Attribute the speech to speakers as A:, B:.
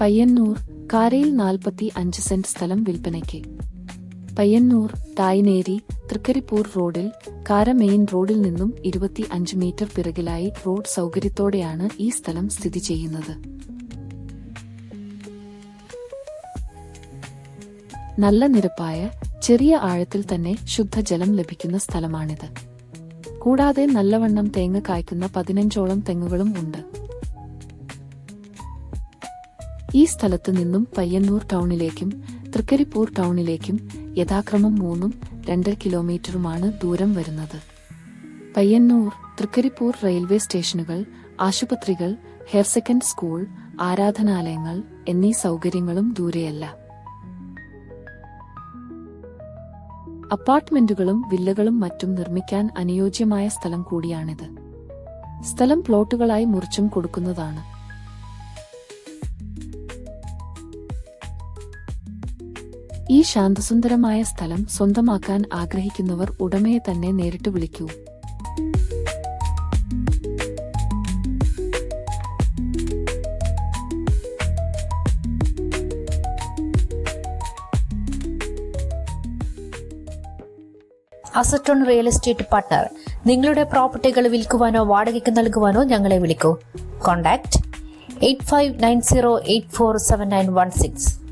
A: പയ്യന്നൂർ കാരയിൽ നാൽപ്പത്തി അഞ്ച് സെന്റ് സ്ഥലം വിൽപ്പനയ്ക്ക്. പയ്യന്നൂർ തായ്നേരി തൃക്കരിപ്പൂർ റോഡിൽ കാര മെയിൻ റോഡിൽ നിന്നും ഇരുപത്തി അഞ്ച് മീറ്റർ പിറകിലായി റോഡ് സൗകര്യത്തോടെയാണ് ഈ സ്ഥലം സ്ഥിതി ചെയ്യുന്നത്. നല്ല നിരപ്പായ ചെറിയ ആഴത്തിൽ തന്നെ ശുദ്ധജലം ലഭിക്കുന്ന സ്ഥലമാണിത്. കൂടാതെ നല്ലവണ്ണം തേങ്ങ കായ്ക്കുന്ന പതിനഞ്ചോളം തെങ്ങുകളും ഉണ്ട്. ഈ സ്ഥലത്ത് നിന്നും പയ്യന്നൂർ ടൗണിലേക്കും തൃക്കരിപ്പൂർ ടൗണിലേക്കും യഥാക്രമം മൂന്നും രണ്ടര കിലോമീറ്ററുമാണ് ദൂരം വരുന്നത്. പയ്യന്നൂർ തൃക്കരിപ്പൂർ റെയിൽവേ സ്റ്റേഷനുകൾ ആശുപത്രികൾ ഹയർ സെക്കൻഡ് സ്കൂൾ ആരാധനാലയങ്ങൾ എന്നീ സൗകര്യങ്ങളും ദൂരെയല്ല. അപ്പാർട്ട്മെന്റുകളും വില്ലകളും മറ്റും നിർമ്മിക്കാൻ അനുയോജ്യമായ സ്ഥലം കൂടിയാണിത്. സ്ഥലം പ്ലോട്ടുകളായി മുറിച്ചും കൊടുക്കുന്നതാണ്. ഈ ശാന്തസുന്ദരമായ സ്ഥലം സ്വന്തമാക്കാൻ ആഗ്രഹിക്കുന്നവർ ഉടമയെ തന്നെ നേരിട്ട് വിളിക്കൂ.
B: അസറ്റോൺ റിയൽ എസ്റ്റേറ്റ് പാർട്ട്ണർ നിങ്ങളുടെ പ്രോപ്പർട്ടികൾ വിൽക്കുവാനോ വാടകയ്ക്ക് നൽകുവാനോ ഞങ്ങളെ വിളിക്കൂ. Contact eight five nine zero eight four seven nine one six.